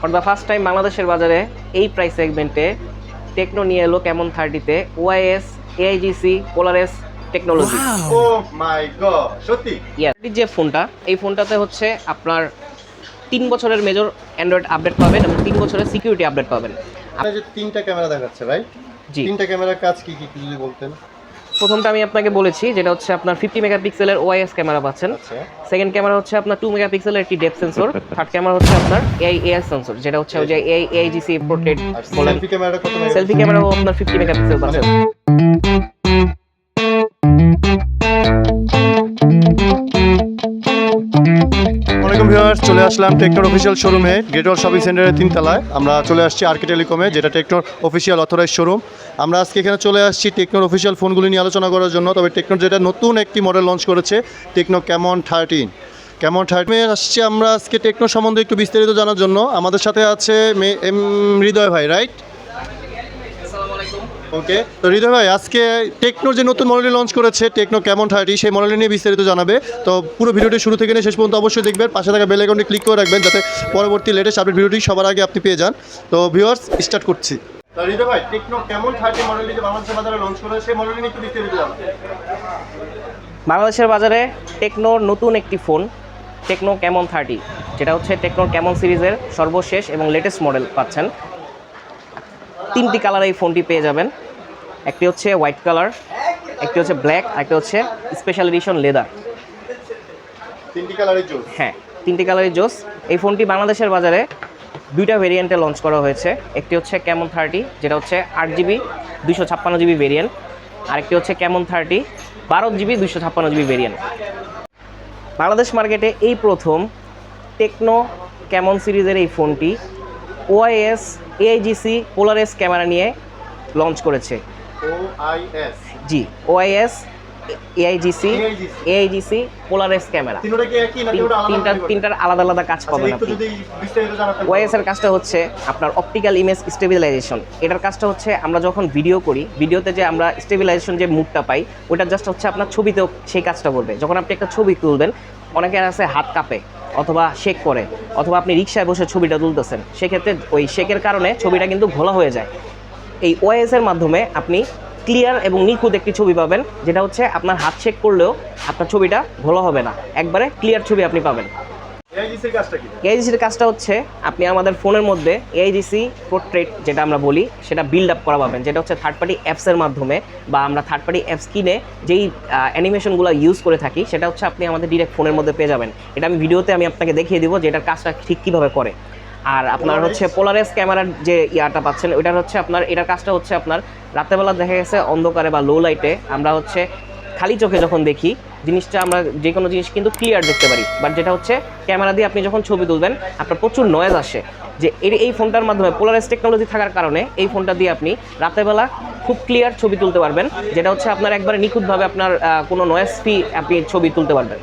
For the first time বাংলাদেশের বাজারে এই প্রাইস সেগমেন্টে টেকনো নিয়ে এলো কেমন থার্টিতে OIS AIGC PolarAce technology oh my god সত্যি? যে ফোনটা এই ফোনটাতে হচ্ছে আপনার তিন বছরের মেজর অ্যান্ড্রয়েড আপডেট পাবেন এবং তিন বছরের সিকিউরিটি আপডেট পাবেন। আপনার যে তিনটা ক্যামেরা দেখাচ্ছে ভাই জি। তিনটা ক্যামেরার কাজ কি কি যদি বলতেন? প্রথমটা আমি আপনাকে বলেছি যেটা হচ্ছে আপনার ফিফটি মেগাপিক্সেলের ওআইএস ক্যামেরা পাচ্ছেন। আচ্ছা। সেকেন্ড ক্যামেরা হচ্ছে আপনার টু মেগাপিক্সেলের একটি ডেপ সেন্সর থার্ড ক্যামেরা হচ্ছে আপনার এআই এআই সেন্সর যেটা হচ্ছে ওই যে AI AIGC portrait selfie camera কত সেলফি ক্যামেরাও আপনার ফিফটি মেগাপিক্সেল পাচ্ছেন। চলে আসলাম টেকনোর অফিসিয়াল শোরুমে গেটওয়াল শপিং সেন্টারের তিনতলায়। আমরা চলে আসছি আরকে টেলিকমে যেটা টেকনোর অফিসিয়াল অথরাইজ শোরুম আমরা আজকে এখানে চলে আসছি টেকনোর অফিসিয়াল ফোনগুলি নিয়ে আলোচনা করার জন্য। তবে টেকনোর যেটা নতুন একটি মডেল লঞ্চ করেছে টেকনো ক্যামন থার্টিন কেমন থার্টিনে আসছি আমরা আজকে টেকনো সম্বন্ধে একটু বিস্তারিত জানার জন্য। আমাদের সাথে আছে এম হৃদয় ভাই রাইট ওকে তো হৃদয় ভাই, আজকে টেকনোর যে নতুন মডেলটি লঞ্চ করেছে টেকনো কেমন থার্টি সেই মডেল নিয়ে বিস্তারিত জানাবে। তো পুরো ভিডিওটি শুরু থেকে নিয়ে শেষ পর্যন্ত অবশ্যই দেখবেন। পাশে থাকা বেল আইকনটি ক্লিক করে রাখবেন, যাতে পরবর্তী লেটেস্ট আপডেট ভিডিওটি সবার আগে আপনি পেয়ে যান। তো ভিউয়ার্স স্টার্ট করছি। টেকনো বাংলাদেশের বাজারে টেকনোর নতুন একটি ফোন টেকনো ক্যামন থার্টি যেটা হচ্ছে টেকনোর ক্যামন সিরিজের সর্বশেষ এবং লেটেস্ট মডেল পাচ্ছেন। তিনটি কালার এই ফোনটি পেয়ে যাবেন। একটি হচ্ছে হোয়াইট কালার একটি হচ্ছে ব্ল্যাক আর একটি হচ্ছে স্পেশাল এডিশন লেদার তিনটি কালারের জোর হ্যাঁ তিনটি কালারের জোস। এই ফোনটি বাংলাদেশের বাজারে দুইটা ভেরিয়েন্টে লঞ্চ করা হয়েছে। একটি হচ্ছে ক্যামন থার্টি যেটা হচ্ছে আট জিবি দুশো ছাপ্পান্ন জিবি ভেরিয়েন্ট আরেকটি হচ্ছে ক্যামন থার্টি বারো জিবি দুশো ছাপ্পান্ন জিবি ভেরিয়েন্ট বাংলাদেশ মার্কেটে এই প্রথম টেকনো ক্যামন সিরিজের এই ফোনটি ওআইএস এআইজিসি পোলারেস ক্যামেরা নিয়ে লঞ্চ করেছে। O I S G OIS AIGC AIGC পোলারেস camera. তিনটা কি একই নাকি ওটা আলাদা তিনটা আলাদা তিনটার আলাদা আলাদা কাজ পাবেন আপনি ওয়াইএস এর কাজটা হচ্ছে আপনার অপটিক্যাল ইমেজ স্টেবিলাইজেশন এটার কাজটা হচ্ছে আমরা যখন ভিডিও করি ভিডিওতে যে আমরা স্টেবিলাইজেশন যে মুডটা পাই ওটা জাস্ট হচ্ছে আপনার ছবিতেও সেই কাজটা করবে। যখন আপনি একটা ছবি তুলবেন অনেকের আছে হাত কাঁপে। অথবা শেক করে, অথবা আপনি রিক্সায় বসে ছবিটা তুলতেছেন, সেক্ষেত্রে ওই শেকের কারণে ছবিটা কিন্তু ঘোলা হয়ে যায়। এই ওয়াইএসের মাধ্যমে আপনি ক্লিয়ার এবং নিখুঁত একটি ছবি পাবেন, যেটা হচ্ছে আপনার হাত শেক করলেও আপনার ছবিটা ঘোলা হবে না। একবারে ক্লিয়ার ছবি আপনি পাবেন। এআইজিসির কাজটা কি? কাজটা হচ্ছে আপনি আমাদের ফোনের মধ্যে এআইজিসি পোর্ট্রেট যেটা আমরা বলি সেটা বিল্ড আপ করা পাবেন। যেটা হচ্ছে থার্ড পার্টি অ্যাপসের মাধ্যমে বা আমরা থার্ড পার্টি অ্যাপস কিনে যেই অ্যানিমেশনগুলো ইউজ করে থাকি সেটা হচ্ছে আপনি আমাদের ডিরেক্ট ফোনের মধ্যে পেয়ে যাবেন। এটা আমি ভিডিওতে আমি আপনাকে দেখিয়ে দিব যে এটার কাজটা ঠিক কীভাবে করে। আর আপনার হচ্ছে পোলারেস ক্যামেরার যে ইয়াটা পাচ্ছেন ওইটার হচ্ছে আপনার এটার কাজটা হচ্ছে আপনার রাতেরবেলা দেখা গেছে অন্ধকারে বা লো লাইটে আমরা হচ্ছে খালি চোখে যখন দেখি জিনিসটা আমরা যে কোনো জিনিস কিন্তু ক্লিয়ার দেখতে পারি। বাট যেটা হচ্ছে ক্যামেরা দিয়ে আপনি যখন ছবি তুলবেন, আপনার প্রচুর নয়েজ আসে। যে এর এই ফোনটার মাধ্যমে পোলারাইজ টেকনোলজি থাকার কারণে এই ফোনটা দিয়ে আপনি রাতেরবেলা খুব ক্লিয়ার ছবি তুলতে পারবেন। যেটা হচ্ছে আপনার একবারে নিখুঁতভাবে আপনার কোনো নয়েজ ফ্রি আপনি ছবি তুলতে পারবেন।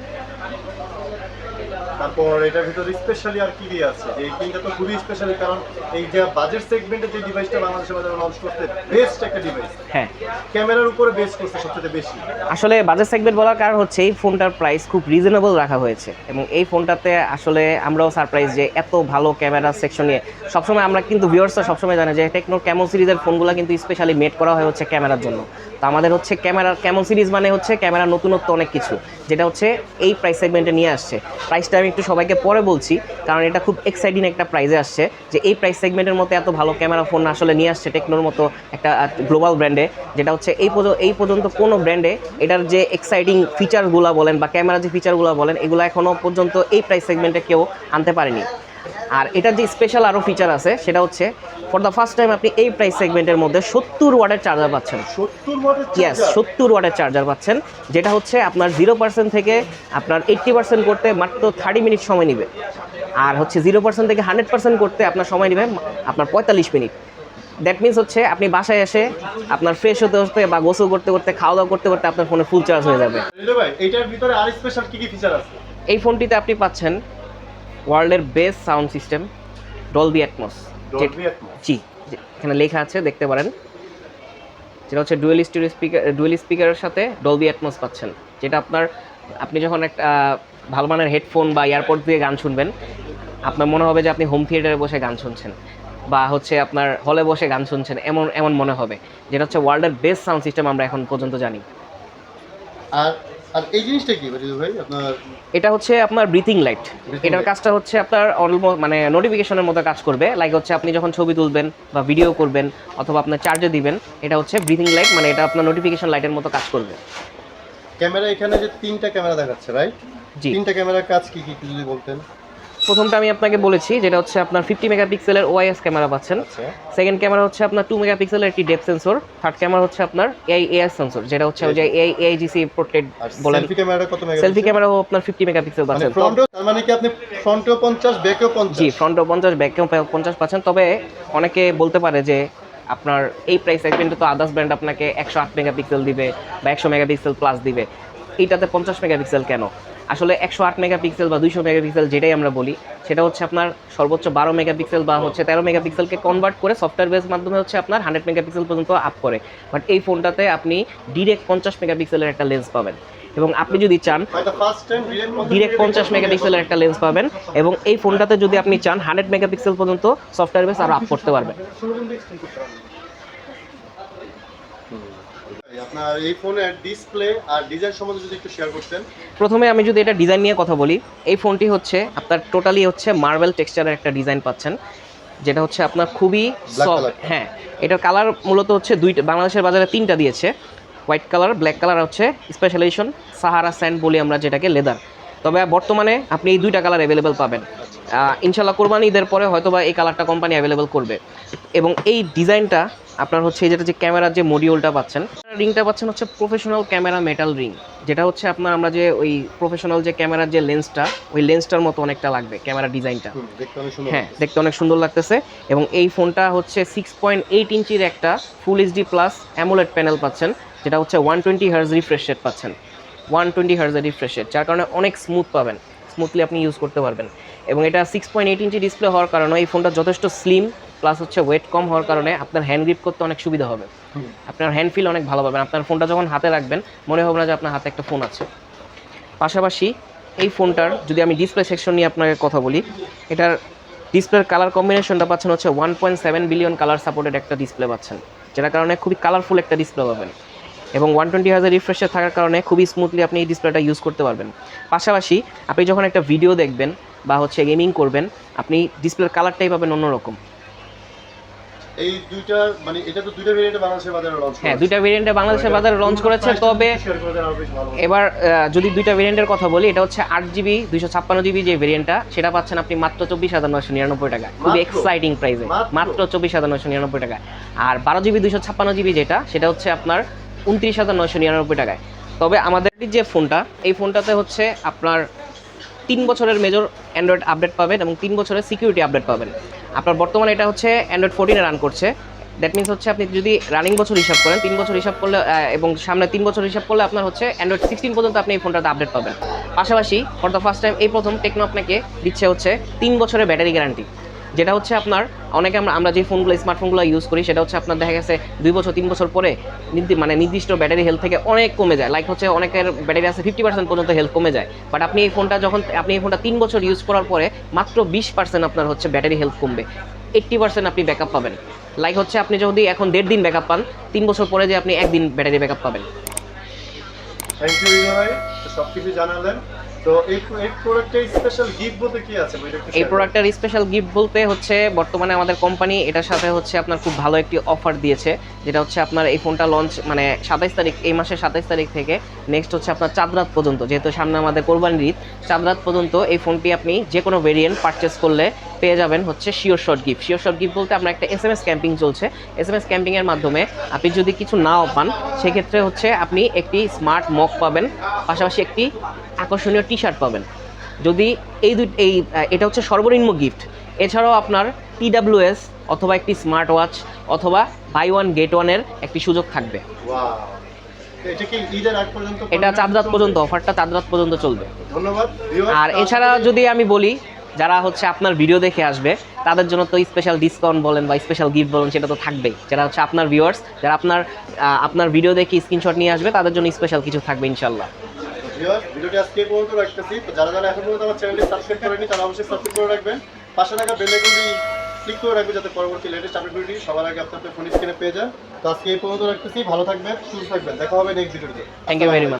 তারপর এটার ভিতরে স্পেশালি আর কি কি আছে? এই তিনটা তো খুবই স্পেশালি কারণ এই যে বাজেট সেগমেন্টের যে ডিভাইসটা বাংলাদেশের বাজারে লঞ্চ করতে বেস্ট একটা ডিভাইস হ্যাঁ। ক্যামেরার উপরে বেস করছে সবচেয়ে বেশি। আসলে বাজেট সেগমেন্ট বলার কারণ হচ্ছে এই ফোনটার প্রাইস খুব রিজনেবল রাখা হয়েছে। এবং এই ফোনটাতে আসলে আমরাও সারপ্রাইজ যে এত ভালো ক্যামেরা সেকশন নিয়ে সবসময় আমরা কিন্তু ভিউয়ার্সরা সবসময় জানে যে টেকনোর ক্যামন সিরিজের ফোনগুলো কিন্তু স্পেশালি মেড করা হয় হচ্ছে ক্যামেরার জন্য। তো আমাদের হচ্ছে ক্যামেরা ক্যামন সিরিজ মানে হচ্ছে ক্যামেরার নতুনত্ব অনেক কিছু যেটা হচ্ছে এই প্রাইস সেগমেন্টে নিয়ে আসছে। প্রাইসটা আমি একটু সবাইকে পরে বলছি, কারণ এটা খুব এক্সাইটিং একটা প্রাইজে আসছে যে এই প্রাইস সেগমেন্টের মতো এত ভালো ক্যামেরা ফোন আসলে নিয়ে আসছে টেকনোর মতো একটা গ্লোবাল ব্র্যান্ডে যেটা হচ্ছে এই পর্যন্ত এই পর্যন্ত কোনো ব্র্যান্ডে এটার যে এক্সাইটিং ফিচারগুলো বলেন বা ক্যামেরা যে ফিচারগুলো বলেন, এগুলো এখনও পর্যন্ত এই প্রাইস সেগমেন্টে কেউ আনতে পারেনি। আর এটার যে স্পেশাল আরও ফিচার আছে সেটা হচ্ছে ফর দ্য ফার্স্ট টাইম আপনি এই প্রাইস সেগমেন্টের মধ্যে সত্তর ওয়াটের চার্জার পাচ্ছেন। ইয়াস সত্তর ওয়াটের চার্জার পাচ্ছেন যেটা হচ্ছে আপনার জিরো পার্সেন্ট থেকে আপনার এইট্টি পার্সেন্ট করতে মাত্র থার্টি মিনিট সময় নেবে। আর হচ্ছে জিরো পার্সেন্ট থেকে হান্ড্রেড পার্সেন্ট করতে আপনার সময় নেবে আপনার পঁয়তাল্লিশ মিনিট দ্যাট মিনস হচ্ছে আপনি বাসায় এসে আপনার ফ্রেশ হতে হতে বা গোসল করতে করতে খাওয়া দাওয়া করতে করতে আপনার ফোনে ফুল চার্জ হয়ে যাবে। এটার ভিতরে আর স্পেশাল কি কি ফিচার আছে? এই ফোনটিতে আপনি পাচ্ছেন ওয়ার্ল্ডের best sound system Dolby Atmos জি যে- এখানে লেখা আছে দেখতে পারেন। যেটা হচ্ছে ডুয়েল স্টিরিও স্পিকার ডুয়েল স্পিকারের সাথে ডলবি অ্যাটমস পাচ্ছেন। যেটা আপনার আপনি যখন একটা ভালো মানের হেডফোন বা এয়ারপড দিয়ে গান শুনবেন আপনার মনে হবে যে আপনি হোম থিয়েটারে বসে গান শুনছেন বা হচ্ছে আপনার হলে বসে গান শুনছেন এমন এমন মনে হবে। যেটা হচ্ছে ওয়ার্ল্ডের বেস্ট সাউন্ড সিস্টেম আমরা এখন পর্যন্ত জানি। আর আর এই জিনিসটা কি ভাই? আপনার এটা হচ্ছে আপনার ব্রিথিং লাইট এটার কাজটা হচ্ছে আপনার অলমোস্ট মানে নোটিফিকেশনের মতো কাজ করবে। লাইক হচ্ছে আপনি যখন ছবি তুলবেন বা ভিডিও করবেন অথবা আপনার চার্জে দিবেন এটা হচ্ছে ব্রিথিং লাইট মানে এটা আপনার নোটিফিকেশন লাইটের মতো কাজ করবে। ক্যামেরা এখানে যে তিনটা ক্যামেরা দেখাচ্ছে রাইট জি। তিনটা ক্যামেরার কাজ কি কি যদি বলতেন? প্রথমটা আমি আপনাকে বলেছি যেটা হচ্ছে আপনার ফিফটি মেগাপিক্সেলের ওআইএস ক্যামেরা পাচ্ছেন। আচ্ছা। সেকেন্ড ক্যামেরা হচ্ছে আপনার টু মেগাপিক্সেলের একটি ডেপ সেন্সর থার্ড ক্যামেরা হচ্ছে আপনার এআই এআই সেন্সর যেটা হচ্ছে ওই যে এআই এআইজিসি পোর্ট্রেট বলেন। সেলফি ক্যামেরাটা কত মেগা সেলফি ক্যামেরাও আপনার ফিফটি মেগাপিক্সেল মানে পাচ্ছেন। ফ্রন্টও তার মানে কি আপনি ফ্রন্টেও 50 ব্যাকেও 50 জি ফ্রন্টও পঞ্চাশ ব্যাকেও পঞ্চাশ পাচ্ছেন। তবে অনেকে বলতে পারে যে আপনার এই প্রাইস সেগমেন্টে তো আদার্স ব্র্যান্ড আপনাকে একশো আট মেগাপিক্সেল দিবে বা একশো মেগাপিক্সেল প্লাস দিবে। এইটাতে পঞ্চাশ মেগাপিক্সেল কেন? আসলে একশো আট মেগাপিক্সেল বা দুইশো মেগাপিক্সেল যেটাই আমরা বলি সেটা হচ্ছে আপনার সর্বোচ্চ বারো মেগাপিক্সেল বা হচ্ছে তেরো মেগাপিক্সেলকে কনভার্ট করে সফটওয়্যার বেস মাধ্যমে হচ্ছে আপনার হান্ড্রেড মেগাপিক্সেল পর্যন্ত আপ করে। বাট এই ফোনটাতে আপনি ডিরেক্ট পঞ্চাশ মেগাপিক্সেলের একটা লেন্স পাবেন। এবং আপনি যদি চান ডিরেক্ট পঞ্চাশ মেগাপিক্সেলের একটা লেন্স পাবেন এবং এই ফোনটাতে যদি আপনি চান হান্ড্রেড মেগাপিক্সেল পর্যন্ত সফটওয়্যার বেস আরও আপ করতে পারবেন। আপনার এই ফোনের ডিসপ্লে আর ডিজাইন সম্বন্ধে যদি একটু শেয়ার করতেন। প্রথমে আমি যদি এটা ডিজাইন নিয়ে কথা বলি এই ফোনটি হচ্ছে আপনার টোটালি হচ্ছে মার্বেল টেক্সচারের একটা ডিজাইন পাচ্ছেন যেটা হচ্ছে আপনার খুবই color। হ্যাঁ এটার কালার মূলত হচ্ছে দুইটা বাংলাদেশের বাজারে তিনটা দিয়েছে হোয়াইট কালার ব্ল্যাক কালার হচ্ছে স্পেশালাইজেশন সাহারা স্যান্ড বলি আমরা যেটাকে লেদার তবে বর্তমানে আপনি এই দুইটা কালার অ্যাভেলেবেল পাবেন। ইনশাল্লাহ কোরবানি ঈদের পরে হয়তো বা এই কালারটা কোম্পানি অ্যাভেলেবেল করবে। এবং এই ডিজাইনটা আপনার হচ্ছে এই যেটা যে ক্যামেরার যে মডিউলটা পাচ্ছেন রিংটা পাচ্ছেন হচ্ছে প্রফেশনাল ক্যামেরা মেটাল রিং যেটা হচ্ছে আপনার আমরা যে ওই প্রফেশনাল যে ক্যামেরার যে লেন্সটা ওই লেন্সটার মতো অনেকটা লাগবে ক্যামেরা ডিজাইনটা। হ্যাঁ দেখতে অনেক সুন্দর লাগতেছে। এবং এই ফোনটা হচ্ছে সিক্স পয়েন্ট এইট ইঞ্চির একটা full HD plus AMOLED panel পাচ্ছেন যেটা হচ্ছে one twenty hertz refresh rate পাচ্ছেন। ওয়ান টোয়েন্টি হার্জের রিফ্রেশ রেট যার কারণে অনেক স্মুথ পাবেন। স্মুথলি আপনি ইউজ করতে পারবেন। এবং এটা six point eight inch display হওয়ার কারণে এই ফোনটা যথেষ্ট স্লিম প্লাস হচ্ছে ওয়েট কম হওয়ার কারণে আপনার হ্যান্ড গ্রিপ করতে অনেক সুবিধা হবে। আপনার হ্যান্ড ফিল অনেক ভালো পাবেন। আপনার ফোনটা যখন হাতে রাখবেন, মনে হবে না যে আপনার হাতে একটা ফোন আছে। পাশাপাশি এই ফোনটার যদি আমি ডিসপ্লে সেকশন নিয়ে আপনাকে কথা বলি, এটার ডিসপ্লের কালার কম্বিনেশনটা পাচ্ছেন হচ্ছে one point seven billion colour supported একটা ডিসপ্লে পাচ্ছেন, যেটার কারণে খুবই কালারফুল একটা ডিসপ্লে পাবেন। এবং ওয়ান টোয়েন্টি হাজার রিফ্রেশে থাকার কারণে খুবই স্মুথলি আপনি এই ডিসপ্লেটা ইউজ করতে পারবেন। পাশাপাশি আপনি যখন একটা ভিডিও দেখবেন বা হচ্ছে গেমিং করবেন আপনি ডিসপ্লের কালারটাই পাবেন অন্যরকম। এই দুইটা মানে এটা তো দুইটা ভেরিয়েন্টে বাংলাদেশের বাজারে লঞ্চ হ্যাঁ দুইটা ভেরিয়েন্টে বাংলাদেশের বাজারে লঞ্চ করেছে তবে এবার যদি দুইটা ভেরিয়েন্টের কথা বলি এটা হচ্ছে আট জিবি দুইশো ছাপ্পান্ন জিবি যে ভেরিয়েন্টটা সেটা পাচ্ছেন আপনি মাত্র চব্বিশ হাজার নয়শো নিরানব্বই টাকা খুবই মাত্র? এক্সাইটিং প্রাইসে মাত্র? মাত্র চব্বিশ হাজার নয়শো নিরানব্বই টাকা আর বারো জিবি দুইশো ছাপ্পান্ন জিবি যেটা সেটা হচ্ছে আপনার উনত্রিশ হাজার নয়শো নিরানব্বই টাকায়। তবে আমাদের যে ফোনটা, এই ফোনটাতে হচ্ছে আপনার তিন বছরের মেজর অ্যান্ড্রয়েড আপডেট পাবেন এবং তিন বছরের সিকিউরিটি আপডেট পাবেন। আপনার বর্তমানে এটা হচ্ছে অ্যান্ড্রয়েড ফোরটিনে রান করছে। দ্যাট মিনস হচ্ছে আপনি যদি রানিং বছর হিসাব করেন, তিন বছর হিসাব করলে এবং সামনে তিন বছর হিসাব করলে আপনার হচ্ছে অ্যান্ড্রয়েড সিক্সটিন পর্যন্ত আপনি এই ফোনটাতে আপডেট পাবেন। পাশাপাশি ফর দ্য ফার্স্ট টাইম এই প্রথম টেকনো আপনাকে দিচ্ছে হচ্ছে তিন বছরের ব্যাটারি গ্যারান্টি যেটা হচ্ছে আপনার, অনেকে আমরা আমরা যে ফোনগুলো স্মার্টফোনগুলো ইউজ করি, সেটা হচ্ছে আপনার দেখা গেছে দুই বছর, তিন বছর পরে মানে নির্দিষ্ট ব্যাটারি হেলথ থেকে অনেক কমে যায়। লাইক হচ্ছে অনেকের ব্যাটারি আছে ফিফটি পার্সেন্ট পর্যন্ত হেলথ কমে যায়। বাট আপনি এই ফোনটা যখন, আপনি এই ফোনটা তিন বছর ইউজ করার পরে মাত্র বিশ পার্সেন্ট আপনার হচ্ছে ব্যাটারি হেলথ কমবে। এইট্টি পার্সেন্ট আপনি ব্যাকআপ পাবেন। লাইক হচ্ছে আপনি যদি এখন দেড় দিন ব্যাকআপ পান, তিন বছর পরে যে আপনি একদিন ব্যাটারি ব্যাকআপ পাবেন। থ্যাংক ইউ সব কিছু জানালেন। তো এই এই প্রোডাক্টের স্পেশাল গিফট বলতে কি আছে? ভাই এটা একটু এই প্রোডাক্টের স্পেশাল গিফট বলতে হচ্ছে বর্তমানে আমাদের কোম্পানি এটার সাথে হচ্ছে আপনার খুব ভালো একটি অফার দিয়েছে যেটা হচ্ছে আপনার এই ফোনটা লঞ্চ মানে সাতাইশ তারিখ এই মাসের সাতাইশ তারিখ থেকে নেক্সট হচ্ছে আপনার চাঁদ রাত পর্যন্ত যেহেতু সামনে আমাদের কোরবানির ঈদ চাঁদ রাত পর্যন্ত এই ফোনটি আপনি যে কোনো ভেরিয়েন্ট পারচেস করলে পেয়ে যাবেন হচ্ছে sure short gift sure short gift বলতে আমরা একটা এস এম এস ক্যাম্পিং চলছে এস এম এস ক্যাম্পিংয়ের মাধ্যমে আপনি যদি কিছু নাও পান সেক্ষেত্রে হচ্ছে আপনি একটি স্মার্ট মক পাবেন পাশাপাশি একটি আকর্ষণীয় টি শার্ট পাবেন। যদি এই দুই এই এটা হচ্ছে সর্বনিম্ন গিফট এছাড়াও আপনার টিডাব্লিউএস অথবা একটি স্মার্ট ওয়াচ অথবা বাই ওয়ান গেট ওয়ানের একটি সুযোগ থাকবে। এটা চাঁদ রাত পর্যন্ত অফারটা চাঁদ রাত পর্যন্ত চলবে। ধন্যবাদ আর এছাড়া যদি আমি বলি যারা হচ্ছে আপনার ভিডিও দেখে আসবে তাদের জন্য তো স্পেশাল ডিসকাউন্ট বলেন বা স্পেশাল গিফট বলেন সেটা তো থাকবেই। যারা হচ্ছে আপনার ভিউয়ার্স যারা আপনার আপনার ভিডিও দেখে স্ক্রিনশট নিয়ে আসবে তাদের জন্য স্পেশাল কিছু থাকবে ইনশাল্লাহ ভিউয়ার ভিডিওটি আজকে পর্যন্ত রাখতেছি। তো যারা যারা এখন পর্যন্ত আমার চ্যানেলটি সাবস্ক্রাইব করেনি তারা অবশ্যই সাবস্ক্রাইব করে রাখবেন। পাশে থাকা বেল আইকনটি ক্লিক করে রাখবেন যাতে পরবর্তী লেটেস্ট আপডেটগুলি সবার আগে আপনাদের ফোন স্ক্রিনে পেয়ে যায় তো আজকে এই পর্যন্ত রাখতেছি। ভালো থাকবেন, সুস্থ থাকবেন। দেখা হবে নেক্সট ভিডিওতে থ্যাংক ইউ ভেরি মাচ